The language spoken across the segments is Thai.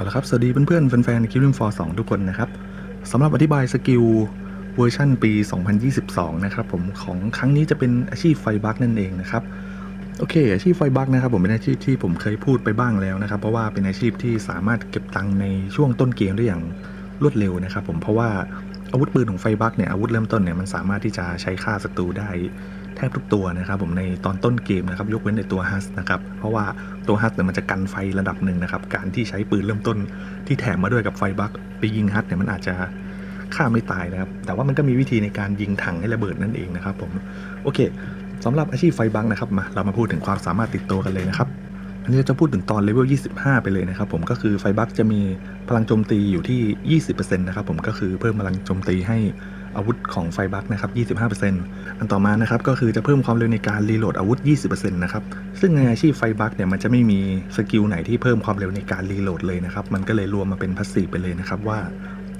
เอาละครับ สวัสดีเพื่อนๆแฟนๆคิวริมฟอร์สทุกคนนะครับสำหรับอธิบายสกิลเวอร์ชันปี 2022 นะครับผมของครั้งนี้จะเป็นอาชีพไฟบักนั่นเองนะครับ โอเค อาชีพไฟบักนะครับผมเป็นอาชีพที่ผมเคยพูดไปบ้างแล้วนะครับ เพราะว่าเป็นอาชีพที่สามารถเก็บตังค์ในช่วงต้นเกมได้อย่างรวดเร็วนะครับ ผมเพราะว่าอาวุธปืนของไฟบักเนี่ยอาวุธเริ่มต้นเนี่ยมันสามารถที่จะใช้ฆ่าศัตรูได้ ทบทุกตัวนะครับผมในตอนต้นเกมนะครับยกเว้นในตัวฮัสนะครับเพราะว่าตัวฮัสเนี่ยมันจะกันไฟระดับหนึ่งนะครับการที่ใช้ปืนเริ่มต้นที่แถมมาด้วยกับไฟบัคไปยิงฮัสเนี่ยมันอาจจะฆ่าไม่ตายนะครับแต่ว่ามันก็มีวิธีในการยิงถังให้ระเบิดนั่นเองนะครับผมโอเคสำหรับอาชีพไฟบัคนะครับมาเรามาพูดถึงความสามารถติดตัวกันเลยนะครับอันนี้จะพูดถึงตอนเลเวล 25 ไปเลยนะครับผมก็คือไฟบัคจะมีพลังโจมตีอยู่ที่ 20%นะครับผมก็คือเพิ่มพลังโจมตีให้ อาวุธของไฟบัคนะครับ 25%อันต่อมานะครับก็คือจะเพิ่มความเร็วในการรีโหลดอาวุธ 20%นะครับ ซึ่งในอาชีพไฟบัคเนี่ยมันจะไม่มีสกิลไหนที่เพิ่มความเร็วในการรีโหลดเลยนะครับ มันก็เลยรวมมาเป็นพัสซีไปเลยนะครับว่า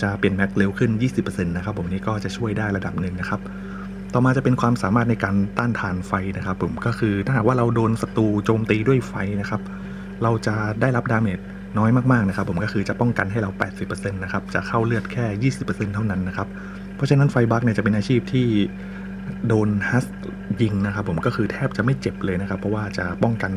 จะเปลี่ยนแม็กเร็วขึ้น 20%นะครับผมนี่ก็จะช่วยได้ระดับหนึ่งนะครับต่อมาจะเป็นความสามารถในการต้านทานไฟนะครับผมก็คือถ้าหากว่าเราโดนศัตรูโจมตีด้วยไฟนะครับ เราจะได้รับดาเมจน้อยมากๆนะครับ ผมก็คือจะป้องกันให้เรา 80%นะครับจะเข้าเลือดแค่ 20%เท่านั้นนะครับ เพราะฉะนั้นไฟบัคเนี่ยจะเป็นอาชีพที่โดนฮัสยิงนะครับผมก็คือแทบจะไม่เจ็บเลยนะครับ เพราะว่าจะป้องกัน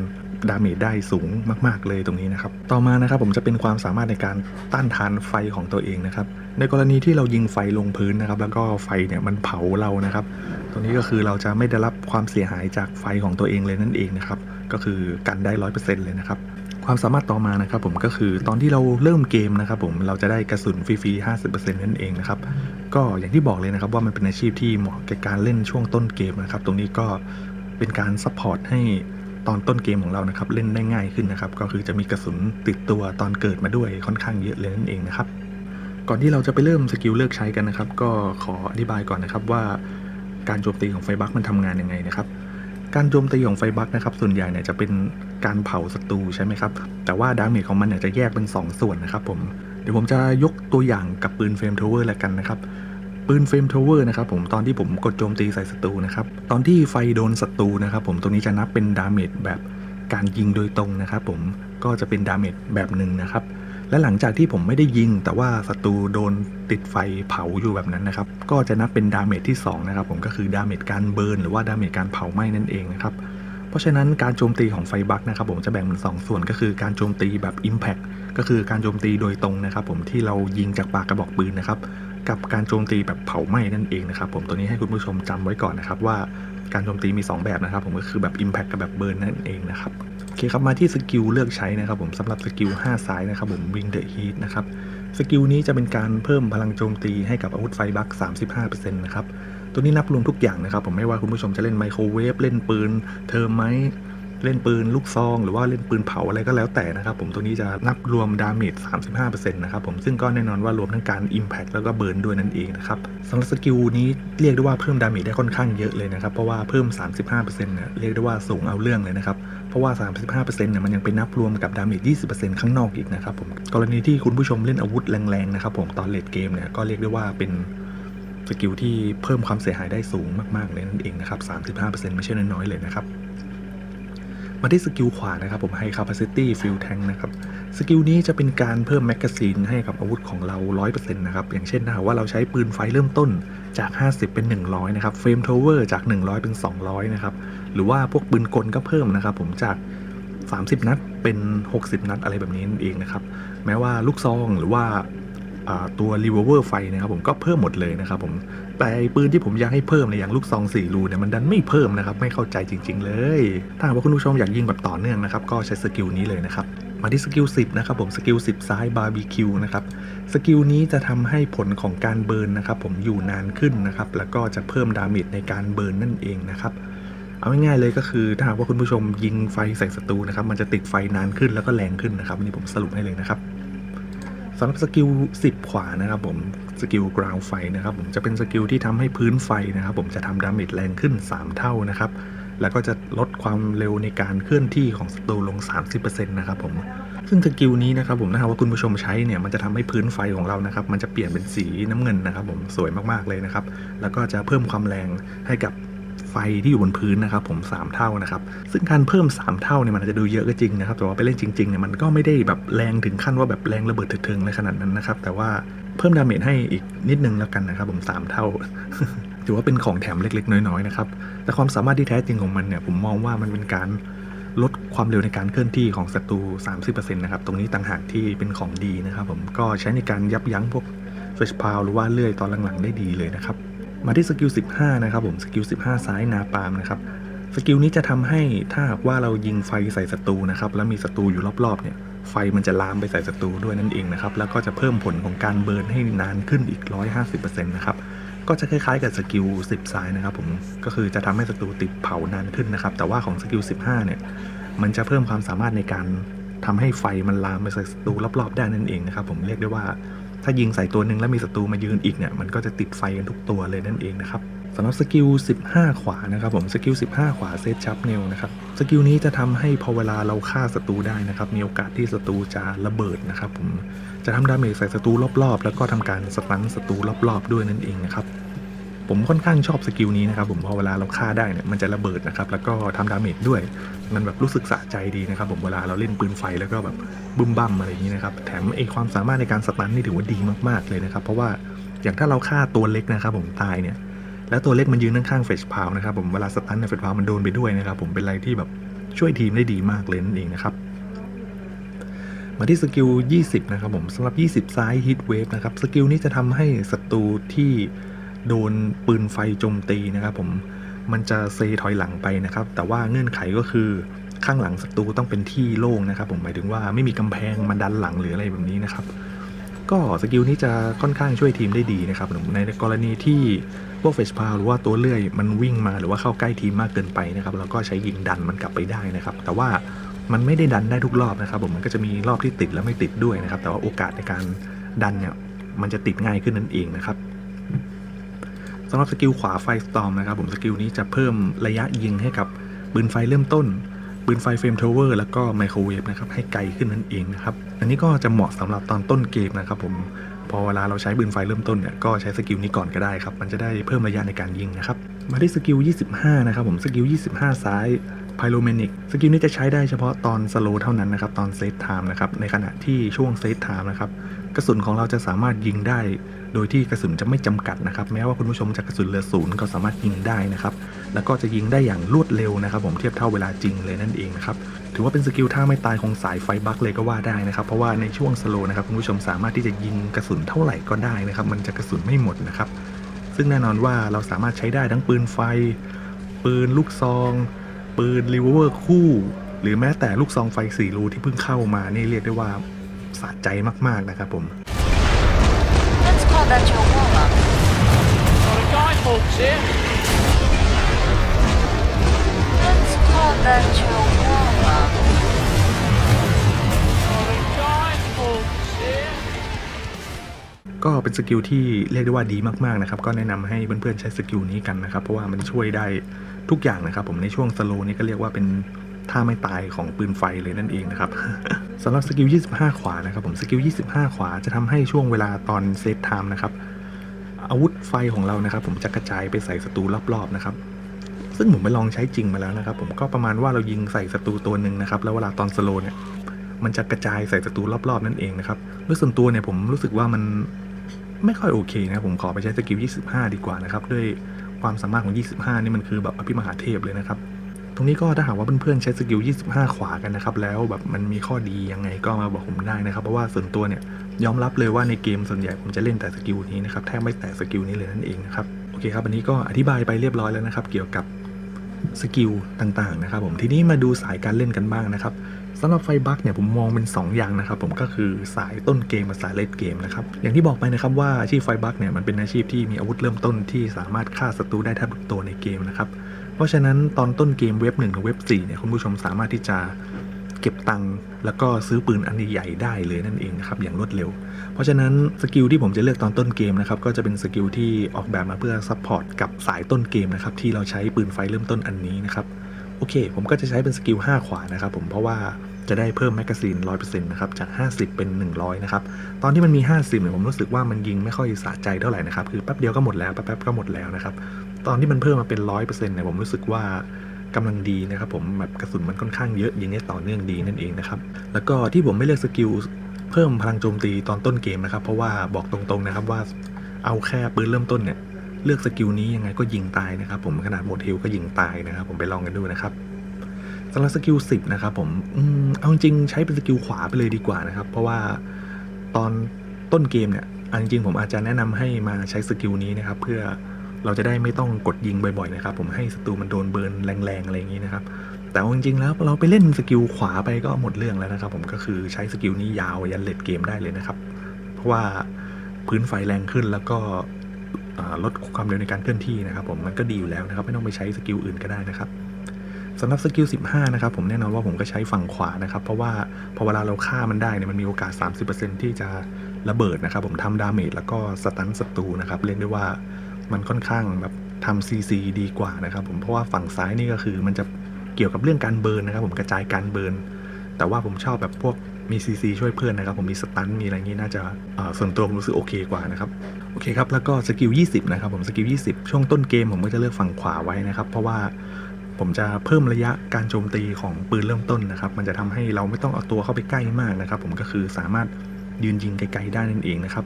ดาเมจได้สูงมาก ๆ เลยตรงนี้นะครับ ต่อมานะครับผมจะเป็นความสามารถในการต้านทานไฟของตัวเองนะครับ ในกรณีที่เรายิงไฟลงพื้นนะครับ แล้วก็ไฟเนี่ยมันเผาเรานะครับ ตรงนี้ก็คือเราจะไม่ได้รับความเสียหายจากไฟของตัวเองเลยนั่นเองนะครับ ก็คือกันได้ร้อยเปอร์เซ็นต์เลยนะครับ ความสามารถต่อมานะครับผมก็คือตอนที่เราเริ่มเกมนะครับผมเราจะได้กระสุนฟรีๆ50%นั่นเองนะครับก็อย่างที่บอกเลยนะครับว่ามันเป็นอาชีพที่เหมาะแก่การเล่นช่วงต้นเกมนะครับตรงนี้ก็เป็นการซัพพอร์ตให้ตอนต้นเกมของเรานะครับเล่นได้ง่ายขึ้นนะครับก็คือจะมีกระสุนติดตัวตอนเกิดมาด้วยค่อนข้างเยอะเลยนั่นเองนะครับก่อนที่เราจะไปเริ่มสกิลเลือกใช้กันนะครับ ก็ขออธิบายก่อนนะครับว่าการโจมตีของไฟบัคมันทำงานยังไงนะครับ การโจมตีของไฟบัคนะครับส่วนใหญ่เนี่ยจะเป็นการเผาศัตรูใช่ไหมครับ แต่ว่าดาเมจของมันเนี่ยจะแยกเป็น 2 ส่วนนะครับผม เดี๋ยวผมจะยกตัวอย่างกับปืนเฟรมทาวเวอร์แล้วกันนะครับ ปืนเฟรมทาวเวอร์นะครับผมตอนที่ผมกดโจมตีใส่ศัตรูนะครับ ตอนที่ไฟโดนศัตรูนะครับผมตรงนี้จะนับเป็นดาเมจแบบการยิงโดยตรงนะครับผมก็จะเป็นดาเมจแบบหนึ่งนะครับ และหลังจากที่ผมไม่ได้ยิง แต่ว่าศัตรูโดนติดไฟเผาอยู่แบบนั้นนะครับ ก็จะนับเป็นดาเมจที่2นะครับผมก็คือดาเมจการเบิร์นหรือว่าดาเมจการเผาไหม้นั่นเองนะครับเพราะฉะนั้นการโจมตีของไฟบัคนะครับผมจะแบ่งเป็นสองส่วนก็คือการโจมตีแบบ Impact ก็คือการโจมตีโดยตรงนะครับผมที่เรายิงจากปากกระบอกปืนนะครับกับการโจมตีแบบเผาไหม้นั่นเองนะครับผมตัวนี้ให้คุณผู้ชมจำไว้ก่อนนะครับว่าการโจมตีมี 2 แบบนะครับผมก็คือแบบ Impact กับแบบเบิร์นนั่นเองนะครับ อเคครับมาที่สกิลเลือกใช้นะครับผมสำหรับสกิล5ซ้ายนะครับผม Wing the Heat นะครับสกิลนี้จะเป็นการเพิ่มพลังโจมตีให้กับอาวุธไฟบัค35%นะครับตัวนี้นับรวมทุกอย่างนะครับผมไม่ว่าคุณผู้ชมจะเล่นไมโครเวฟเล่นปืนเทอร์ไมท เล่นปืนลูกซอง หรือว่าเล่นปืนเผาอะไรก็แล้วแต่นะครับผมตัวนี้จะนับรวมดาเมจ35%นะครับผมซึ่งก็แน่นอนว่ารวมทั้งการ Impact แล้วก็เบิร์นด้วยนั่นเองนะครับสำหรับสกิลนี้เรียกได้ว่าเพิ่มดาเมจได้ค่อนข้างเยอะเลยนะครับเพราะว่าเพิ่ม 35%เนี่ยเรียกได้ว่าสูงเอาเรื่องเลยนะครับเพราะว่า 35%เนี่ยมันยังไปนับรวมกับดาเมจ20%ข้างนอกอีกนะครับผมกรณีที่คุณผู้ชมเล่นอาวุธแรงๆนะครับผมตอนเลดเกมเนี่ยก็เรียกได้ว่าเป็นสกิลที่เพิ่มความเสียหายได้สูงมากๆเลยนั่นเองนะครับ 35%ไม่ใช่น้อยๆเลยนะครับ มาที่สกิลขวานะครับผม High Capacity Fuel Tank นะครับ สกิลนี้จะเป็นการเพิ่มแมกกาซีนให้กับอาวุธของเรา 100%นะครับ อย่างเช่นถ้าว่าเราใช้ปืนไฟเริ่มต้นจาก 50 เป็น 100 นะครับ เฟรมโทเวอร์จาก 100 เป็น 200 นะครับ หรือว่าพวกปืนกลก็เพิ่มนะครับผมจาก 30 นัดเป็น 60 นัดอะไรแบบนี้นั่นเองนะครับ แม้ว่าลูกซองหรือว่า ตัวรีเวอร์ไฟนะครับผมก็เพิ่มหมดเลยนะครับผมแต่ไอ้ปืนที่ผมอยากให้เพิ่มเนี่ยอย่างลูกซองสี่รูเนี่ยมันดันไม่เพิ่มนะครับไม่เข้าใจจริง ๆ เลย ถ้าหากว่าคุณผู้ชมอยากยิงแบบต่อเนื่องนะครับก็ใช้สกิลนี้เลยนะครับมาที่สกิล10นะครับผมสกิล10 ซ้ายบาร์บีคิวนะครับสกิลนี้จะทำให้ผลของการเบิร์นนะครับผมอยู่นานขึ้นนะครับแล้วก็จะเพิ่มดาเมจในการเบิร์นนั่นเองนะครับเอาง่ายๆเลยก็คือถ้าหากว่าคุณผู้ชมยิงไฟใส่ศัตรูนะครับมันจะติดไฟนานขึ้นแล้วก็แรงขึ้นนะครับอันนี้ผมสรุปให้เลยนะครับ สำหรับสกิล10 ขวานะครับผมสกิลกราวไฟนะครับผมจะเป็นสกิลที่ทำให้พื้นไฟนะครับผมจะทำดาเมจแรงขึ้น 3 เท่านะครับ แล้วก็จะลดความเร็วในการเคลื่อนที่ของศัตรูลง 30%นะครับผมซึ่งสกิลนี้นะครับผมถ้าหากว่าคุณผู้ชมใช้เนี่ยมันจะทำให้พื้นไฟของเรานะครับ มันจะเปลี่ยนเป็นสีน้ำเงินนะครับ ผมสวยมากๆเลยนะครับ แล้วก็จะเพิ่มความแรงให้กับ ไฟที่อยู่บนพื้นนะครับผม3 เท่านะครับซึ่งการเพิ่ม 3 เท่าเนี่ยมันอาจจะดูเยอะก็จริงนะครับแต่ว่าไปเล่นจริงๆเนี่ยมันก็ไม่ได้แบบแรงถึงขั้นว่าแบบแรงระเบิดเถิงๆในขนาดนั้นนะครับแต่ว่าเพิ่มดาเมจให้อีกนิดนึงแล้วกันนะครับผม3เท่าถือว่าเป็นของแถมเล็กๆ น้อยๆนะครับแต่ความสามารถที่แท้จริงของมันเนี่ยผมมองว่ามันเป็นการลดความเร็วในการเคลื่อนที่ของศัตรู 30%นะครับ ตรงนี้ต่างหากที่เป็นของดีนะครับผม ก็ใช้ในการยับยั้งพวกเฟชพาวหรือว่าเลื่อยตอนหลังๆได้ดีเลยนะครับ มาที่สกิล 15 นะครับผมสกิล 15 ซ้ายนาปามนะครับสกิลนี้จะทำให้ถ้าหากว่าเรายิงไฟใส่ศัตรูนะครับแล้วมีศัตรูอยู่รอบๆเนี่ยไฟมันจะลามไปใส่ศัตรูด้วยนั่นเองนะครับแล้วก็จะเพิ่มผลของการเบิร์นให้นานขึ้นอีก 150%นะครับก็จะคล้ายๆกับสกิล 10 ซ้ายนะครับผมก็คือจะทำให้ศัตรูติดเผานานขึ้นนะครับแต่ว่าของสกิล 15 เนี่ยมันจะเพิ่มความสามารถในการทำให้ไฟมันลามไปใส่ศัตรูรอบๆได้นั่นเองนะครับผมเรียกได้ว่า ถ้ายิงใส่ตัวหนึ่งแล้วมีศัตรูมายืนอีกเนี่ยมันก็จะติดไฟกันทุกตัวเลยนั่นเองนะครับสำหรับสกิล 15 ขวานะครับผม สกิล 15 ขวาเซตชับเนลนะครับ สกิลนี้จะทำให้พอเวลาเราฆ่าศัตรูได้นะครับ มีโอกาสที่ศัตรูจะระเบิดนะครับผม จะทำดาเมจใส่ศัตรูรอบๆ แล้วก็ทำการสตันศัตรูรอบๆ ด้วยนั่นเองนะครับ ผมค่อนข้างชอบสกิลนี้นะครับผมพอเวลาเราฆ่าได้เนี่ยมันจะระเบิดนะครับแล้วก็ทำดาเมจด้วย มันแบบรู้สึกสะใจดีนะครับผมเวลาเราเล่นปืนไฟแล้วก็แบบบึ้มบั่มอะไรอย่างนี้นะครับแถมไอความสามารถในการสตันนี่ถือว่าดีมากๆเลยนะครับเพราะว่าอย่างถ้าเราฆ่าตัวเล็กนะครับผมตายเนี่ยแล้วตัวเล็กมันยืนข้างๆเฟชพาวนะครับผมเวลาสตันเนี่ยเฟชพาวมันโดนไปด้วยนะครับผมเป็นอะไรที่แบบช่วยทีมได้ดีมากเลยนั่นเองนะครับมาที่สกิล 20 นะครับผมสำหรับ 20 ซ้ายฮิตเวฟนะครับ สกิลนี้จะทำให้ศัตรูที่ โดนปืนไฟโจมตีนะครับผมมันจะเซถอยหลังไปนะครับ แต่ว่าเงื่อนไขก็คือข้างหลังศัตรูต้องเป็นที่โล่งนะครับ ผมหมายถึงว่าไม่มีกำแพงมาดันหลังหรืออะไรแบบนี้นะครับ ก็สกิลนี้จะค่อนข้างช่วยทีมได้ดีนะครับผมในกรณีที่พวกเฟสพาวหรือว่าตัวเลื่อยมันวิ่งมาหรือว่าเข้าใกล้ทีมมากเกินไปนะครับเราก็ใช้ยิงดันมันกลับไปได้นะครับ แต่ว่ามันไม่ได้ดันได้ทุกรอบนะครับ ผมมันก็จะมีรอบที่ติดและไม่ติดด้วยนะครับ แต่ว่าโอกาสในการดันเนี่ยมันจะติดง่ายขึ้นนั่นเองนะครับ สำหรับสกิลขวาไฟสตอมนะครับผมสกิลนี้จะเพิ่มระยะยิงให้กับปืนไฟเริ่มต้นปืนไฟเฟรมทาวเวอร์แล้วก็ไมโครเวฟนะครับให้ไกลขึ้นนั่นเองนะครับอันนี้ก็จะเหมาะสำหรับตอนต้นเกมนะครับผมพอเวลาเราใช้ปืนไฟเริ่มต้นเนี่ยก็ใช้สกิลนี้ก่อนก็ได้ครับมันจะได้เพิ่มระยะในการยิงนะครับมาที่สกิล 25 นะครับผมสกิล 25 ซ้ายไพโ o เมนิกสกิลนี้จะใช้ได้เฉพาะตอนสโลเท่านั้นนะครับตอนเซตไทม์นะครับในขณะที่ช่วงเซตไทม์นะครับ กระสุนของเราจะสามารถยิงได้ โดยที่กระสุนจะไม่จำกัดนะครับ แม้ว่าคุณผู้ชมจะกระสุนเหลือศูนย์ก็สามารถยิงได้นะครับ แล้วก็จะยิงได้อย่างรวดเร็วนะครับ ผมเทียบเท่าเวลาจริงเลยนั่นเองนะครับ ถือว่าเป็นสกิลท่าไม่ตายของสายไฟบัคเลยก็ว่าได้นะครับ เพราะว่าในช่วงสโลว์นะครับคุณผู้ชมสามารถที่จะยิงกระสุนเท่าไหร่ก็ได้นะครับ มันจะกระสุนไม่หมดนะครับ ซึ่งแน่นอนว่าเราสามารถใช้ได้ทั้งปืนไฟ ปืนลูกซอง ปืนรีเวอร์คู่ หรือแม้แต่ลูกซองไฟสี่รูที่เพิ่งเข้ามานี่เรียกได้ว่าะใจมาก ๆ นะครับผม Let's call that your warm up. Got a guy folks here. Let's call that your warm up. Got a guy folks here. ก็เป็นสกิลที่เรียกได้ว่าดีมากๆนะครับ ก็แนะนำให้เพื่อนๆใช้สกิลนี้กันนะครับ เพราะว่ามันช่วยได้ทุกอย่างนะครับ ผมในช่วงสโลว์นี่ก็เรียกว่าเป็น ท่าไม่ตายของปืนไฟเลยนั่นเองนะครับสำหรับสกิล 25 ขวานะครับผมสกิล 25 ขวาจะทำให้ช่วงเวลาตอนเซฟไทม์นะครับอาวุธไฟของเรานะครับ ผมจะกระจายไปใส่ศัตรูรอบๆนะครับ ซึ่งผมไปลองใช้จริงมาแล้วนะครับ ผมก็ประมาณว่าเรายิงใส่ศัตรูตัวหนึ่งนะครับ แล้วเวลาตอนสโลเนี่ยมันจะกระจายใส่ศัตรูรอบๆ นั่นเองนะครับด้วยส่วนตัวเนี่ยผมรู้สึกว่ามันไม่ค่อยโอเคนะผมขอไปใช้สกิล 25 ดีกว่านะครับ ด้วยความสามารถของ 25 นี่มันคือแบบอภิมหาเทพเลยนะครับ ตรงนี้ก็ถ้าหากว่าเพื่อนๆใช้สกิล 25 ขวากันนะครับ แล้วแบบมันมีข้อดียังไงก็มาบอกผมได้นะครับ เพราะว่าส่วนตัวเนี่ยยอมรับเลยว่าในเกมส่วนใหญ่ผมจะเล่นแต่สกิลนี้นะครับแทบไม่แตะสกิลนี้เลยนั่นเองนะครับโอเคครับอันนี้ก็อธิบายไปเรียบร้อยแล้วนะครับ เกี่ยวกับสกิลต่างๆนะครับผมทีนี้มาดูสายการเล่นกันบ้างนะครับสำหรับไฟบัคเนี่ยผมมองเป็น 2 อย่างนะครับ ผมก็คือสายต้นเกมกับสายเลดเกมนะครับอย่างที่บอกไปนะครับว่าอาชีพไฟบัคเนี่ยมันเป็นอาชีพที่มีอาวุธเริ่มต้นที่สามารถฆ่าศัตรูได้แทบทุกตัวในเกมนะครับ เพราะฉะนั้นตอนต้นเกมเว็บ1ถึงเว็บ4เนี่ยคุณผู้ชมสามารถที่จะเก็บตังค์แล้วก็ซื้อปืนอันใหญ่ได้เลยนั่นเองนะครับอย่างรวดเร็ว เพราะฉะนั้นสกิลที่ผมจะเลือกตอนต้นเกมนะครับก็จะเป็นสกิลที่ออกแบบมาเพื่อซัพพอร์ตกับสายต้นเกมนะครับที่เราใช้ปืนไฟเริ่มต้นอันนี้นะครับโอเค ผมก็จะใช้เป็นสกิล5ขวานะครับผมเพราะว่าจะได้เพิ่มแมกกาซีน100%นะครับจาก 50 เป็น 100 นะครับ ตอนที่มันมี 50เนี่ยผมรู้สึกว่ามันยิงไม่ค่อยสะใจเท่าไหร่นะครับ คือแป๊บเดียวก็หมดแล้ว แป๊บๆก็หมดแล้วนะครับ ตอนที่มันเพิ่มมาเป็น100%เปอร์เซ็นต์เนี่ยผมรู้สึกว่ากำลังดีนะครับผมแบบกระสุนมันค่อนข้างเยอะยิงได้ต่อเนื่องดีนั่นเองนะครับ แล้วก็ที่ผมไม่เลือกสกิลเพิ่มพลังโจมตีตอนต้นเกมนะครับ เพราะว่าบอกตรงๆนะครับว่าเอาแค่ปืนเริ่มต้นเนี่ยเลือกสกิลนี้ยังไงก็ยิงตายนะครับ ผมขนาดหมดฮิลก็ยิงตายนะครับ ผมไปลองกันดูนะครับสำหรับสกิล10นะครับผมอืมเอาจริงใช้เป็นสกิลขวาไปเลยดีกว่านะครับ เพราะว่าตอนต้นเกมเนี่ยเอาจริงผมอาจจะแนะนำให้มาใช้สกิลนี้นะครับ เพื่อ เราจะได้ไม่ต้องกดยิงบ่อยๆนะครับผมให้ศัตรูมันโดนเบิร์นแรงๆอะไรอย่างนี้นะครับแต่จริงๆแล้วเราไปเล่นสกิลขวาไปก็หมดเรื่องแล้วนะครับ ผมก็คือใช้สกิลนี้ยาวยันเลดเกมได้เลยนะครับ เพราะว่าพื้นไฟแรงขึ้นแล้วก็ลดความเร็วในการเคลื่อนที่นะครับ ผมมันก็ดีอยู่แล้วนะครับ ไม่ต้องไปใช้สกิลอื่นก็ได้นะครับสำหรับสกิล 15 นะครับ ผมแน่นอนว่าผมก็ใช้ฝั่งขวานะครับ เพราะว่าพอเวลาเราฆ่ามันได้เนี่ยมันมีโอกาส 30%ที่จะระเบิดนะครับ ผมทำดาเมจแล้วก็สตันศัตรูนะครับ เรียกได้ว่า มันค่อนข้างแบบทำซีซีดีกว่านะครับผมเพราะว่าฝั่งซ้ายนี่ก็คือมันจะเกี่ยวกับเรื่องการเบิร์นนะครับ ผมกระจายการเบิร์นแต่ว่าผมชอบแบบพวกมีซีซีช่วยเพื่อนนะครับ ผมมีสตันมีอะไรงี้น่าจะส่วนตัวผมรู้สึกโอเคกว่านะครับโอเคครับแล้วก็สกิล20 นะครับผมสกิล20 ช่วงต้นเกมผมก็จะเลือกฝั่งขวาไว้นะครับ เพราะว่าผมจะเพิ่มระยะการโจมตีของปืนเริ่มต้นนะครับ มันจะทำให้เราไม่ต้องเอาตัวเข้าไปใกล้มากนะครับ ผมก็คือสามารถยืนยิงไกลๆได้นั่นเองนะครับ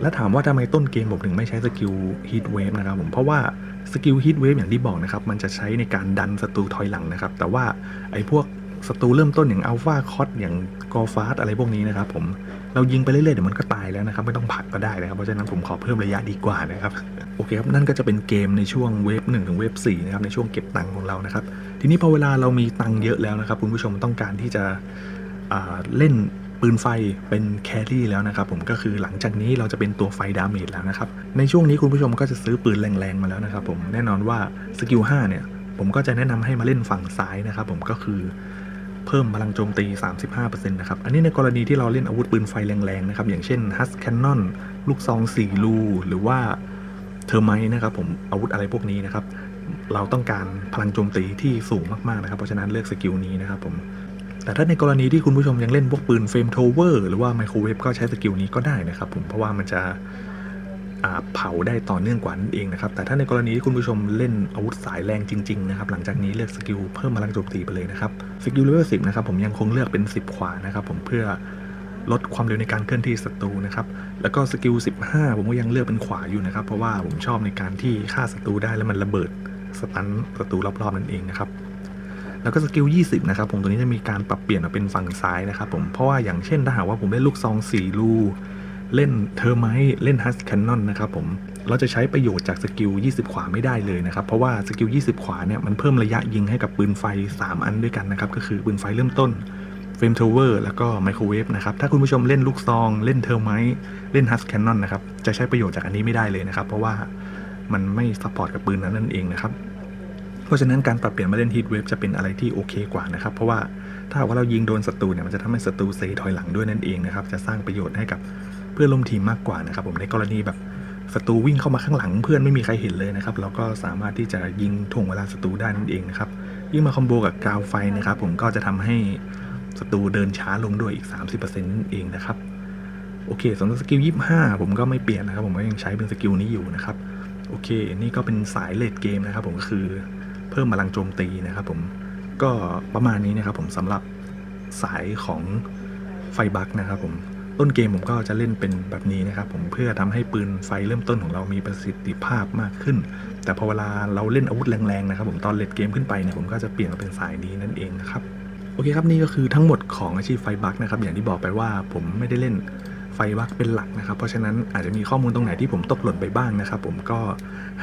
และถามว่าทำไมต้นเกมผมถึงไม่ใช้สกิล Heat Wave นะครับผมเพราะว่าสกิล Heat Wave อย่างที่บอกนะครับ มันจะใช้ในการดันศัตรูถอยหลังนะครับ แต่ว่าไอ้พวกศัตรูเริ่มต้นอย่างอัลฟาคอ t อย่างกอฟาสอะไรพวกนี้นะครับผมเรายิงไปเรื่อยๆเดี๋ยวมันก็ตายแล้วนะครับไม่ต้องผลักก็ได้นะครับเพราะฉะนั้นผมขอเพิ่มระยะดีกว่านะครับโอเคครับนั่นก็จะเป็นเกมในช่วงเวฟ1ถึงเวฟ4นะครับในช่วงเก็บตังค์ของเรานะครับ ทีนี้พอเวลาเรามีตังค์เยอะแล้วนะครับคุณผู้ชมต้องการที่จะเล่น ปืนไฟเป็นแครี่แล้วนะครับผมก็คือหลังจากนี้เราจะเป็นตัวไฟดาเมจแล้วนะครับ ในช่วงนี้คุณผู้ชมก็จะซื้อปืนแรงๆมาแล้วนะครับผมแน่นอนว่าสกิล5เนี่ยผมก็จะแนะนำให้มาเล่นฝั่งซ้ายนะครับผมก็คือเพิ่มพลังโจมตี 35%นะครับ อันนี้ในกรณีที่เราเล่นอาวุธปืนไฟแรงๆนะครับ อย่างเช่นฮัสแคนนอนลูกซอง4รูหรือว่าเทอร์ไมนะครับผมอาวุธอะไรพวกนี้นะครับ เราต้องการพลังโจมตีที่สูงมากๆนะครับ เพราะฉะนั้นเลือกสกิลนี้นะครับผม แต่ถ้าในกรณีที่คุณผู้ชมยังเล่นพวกปืนเฟรมโทเวอร์หรือว่าไมโครเวฟก็ใช้สกิลนี้ก็ได้นะครับผมเพราะว่ามันจะเผาได้ต่อเนื่องกว่านั่นเองนะครับ แต่ถ้าในกรณีที่คุณผู้ชมเล่นอาวุธสายแรงจริงๆนะครับ หลังจากนี้เลือกสกิลเพิ่มพลังโจมตีไปเลยนะครับ สกิลเลเวลสินะครับผมยังคงเลือกเป็น 10 ขวานะครับผมเพื่อลดความเร็วในการเคลื่อนที่ศัตรูนะครับ แล้วก็สกิล 15 ผมก็ยังเลือกเป็นขวาอยู่นะครับ เพราะว่าผมชอบในการที่ฆ่าศัตรูได้แล้วมันระเบิดสตันศัตรูรอบๆนั่นเองนะครับ แล้วก็สกิล 20 นะครับผมตัวนี้จะมีการปรับเปลี่ยนมาเป็นฝั่งซ้ายนะครับผมเพราะว่าอย่างเช่นถ้าหากว่าผมเล่นลูกซอง4รูเล่นเทอร์ไมเล่นฮัสแคนนอนนะครับผมเราจะใช้ประโยชน์จากสกิล 20 ขวาไม่ได้เลยนะครับ เพราะว่าสกิล 20 ขวาเนี่ยมันเพิ่มระยะยิงให้กับปืนไฟ 3 อันด้วยกันนะครับ ก็คือปืนไฟเริ่มต้นเฟรมโทเวอร์แล้วก็ไมโครเวฟนะครับ ถ้าคุณผู้ชมเล่นลูกซอง เล่นเทอร์ไมเล่นฮัสแคนนอนนะครับ จะใช้ประโยชน์จากอันนี้ไม่ได้เลยนะครับ เพราะว่ามันไม่ซัพพอร์ตกับปืนนั้นนั่นเองนะครับ เพราะฉะนั้นการปรับเปลี่ยนมาเล่นฮีทเวฟจะเป็นอะไรที่โอเคกว่านะครับ เพราะว่าถ้าว่าเรายิงโดนศัตรูเนี่ยมันจะทำให้ศัตรูเซถอยหลังด้วยนั่นเองนะครับจะสร้างประโยชน์ให้กับเพื่อนร่วมทีมมากกว่านะครับผมในกรณีแบบศัตรูวิ่งเข้ามาข้างหลังเพื่อนไม่มีใครเห็นเลยนะครับเราก็สามารถที่จะยิงถ่วงเวลาศัตรูได้นั่นเองนะครับยิ่งมาคอมโบกับกราวไฟนะครับผมก็จะทำให้ศัตรูเดินช้าลงด้วยอีก 30%นั่นเองนะครับโอเคสำหรับสกิล25 ผมก็ไม่เปลี่ยนนะครับ ผมก็ยังใช้เป็นสกิลนี้อยู่นะครับ โอเค นี่ก็เป็นสายเลดเกมนะครับ ผมก็คือ เพิ่มพลังโจมตีนะครับผมก็ประมาณนี้นะครับผมสำหรับสายของไฟบัคนะครับผมต้นเกมผมก็จะเล่นเป็นแบบนี้นะครับผมเพื่อทำให้ปืนไฟเริ่มต้นของเรามีประสิทธิภาพมากขึ้น แต่พอเวลาเราเล่นอาวุธแรงๆนะครับผมตอนเลดเกมขึ้นไปเนี่ยผมก็จะเปลี่ยนมาเป็นสายนี้นั่นเองนะครับโอเคครับนี่ก็คือทั้งหมดของอาชีพไฟบัคนะครับอย่างที่บอกไปว่าผมไม่ได้เล่น ไฟบัคเป็นหลักนะครับ เพราะฉะนั้นอาจจะมีข้อมูลตรงไหนที่ผมตกหล่นไปบ้างนะครับ ผมก็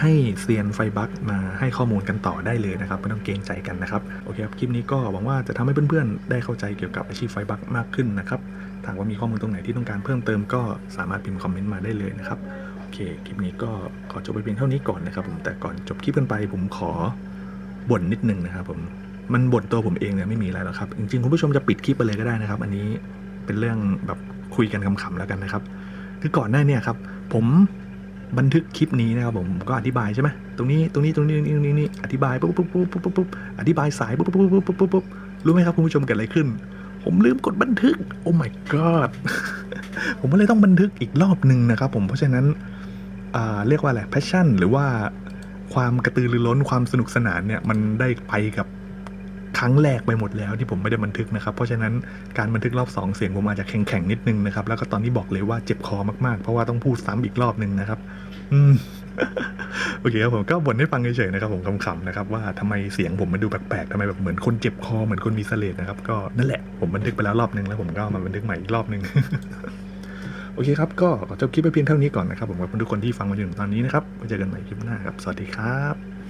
ให้เซียนไฟบัคมาให้ข้อมูลกันต่อได้เลยนะครับไม่ต้องเกรงใจกันนะครับโอเคครับคลิปนี้ก็หวังว่าจะทำให้เพื่อนๆ ได้เข้าใจเกี่ยวกับอาชีพไฟบัคมากขึ้นนะครับถ้าว่ามีข้อมูลตรงไหนที่ต้องการเพิ่มเติมก็สามารถพิมพ์คอมเมนต์มาได้เลยนะครับโอเคคลิปนี้ก็ขอจบไปเพียงเท่านี้ก่อนนะครับ ผมแต่ก่อนจบคลิปกันไป ผมขอบ่นนิดนึงนะครับ ผมมันบ่นตัวผมเองเนี่ยไม่มีอะไรหรอกครับจริงๆคุณผู้ชมจะปิดคลิปไปเลยก็ได้นะครับ อันนี้ เป็นเรื่องแบบคุยกันขำๆแล้วกันนะครับ คือก่อนหน้าเนี่ยครับ ผมบันทึกคลิปนี้นะครับผมก็อธิบายใช่ไหมตรงนี้ตรงนี้ตรงนี้ตรงนี้นี่อธิบายปุ๊บปุ๊บปุ๊บปุ๊บปุ๊บอธิบายสายปุ๊บปุ๊บปุ๊บปุ๊บปุ๊บปุ๊บรู้ไหมครับคุณผู้ชมเกิดอะไรขึ้น ผมลืมกดบันทึก โอ้ my god ผมก็เลยต้องบันทึกอีกรอบหนึ่งนะครับ ผมเพราะฉะนั้นเรียกว่าอะไร passion หรือว่าความกระตือรือร้นความสนุกสนานเนี่ยมันได้ไปกับ ครั้งแรกไปหมดแล้วที่ผมไม่ได้บันทึกนะครับ เพราะฉะนั้นการบันทึกรอบสองเสียงผมอาจจะแข็งๆนิดนึงนะครับ แล้วก็ตอนนี้บอกเลยว่าเจ็บคอมากๆ เพราะว่าต้องพูดซ้ำอีกรอบหนึ่งนะครับ อืมโอเคครับผมก็บ่นให้ฟังเฉยๆนะครับผมขำๆนะครับว่าทำไมเสียงผมมันดูแปลกๆทำไมแบบเหมือนคนเจ็บคอเหมือนคนมีเสลดนะครับก็นั่นแหละผมบันทึกไปแล้วรอบนึงแล้วผมก็มาบันทึกใหม่อีกรอบนึงโอเคครับก็ขอจบคลิปไปเพียงเท่านี้ก่อนนะครับผมขอบคุณทุกคนที่ฟังมาจนถึงตอนนี้นะครับไว้เจอกันใหม่คลิปหน้าครับ สวัสดีครับ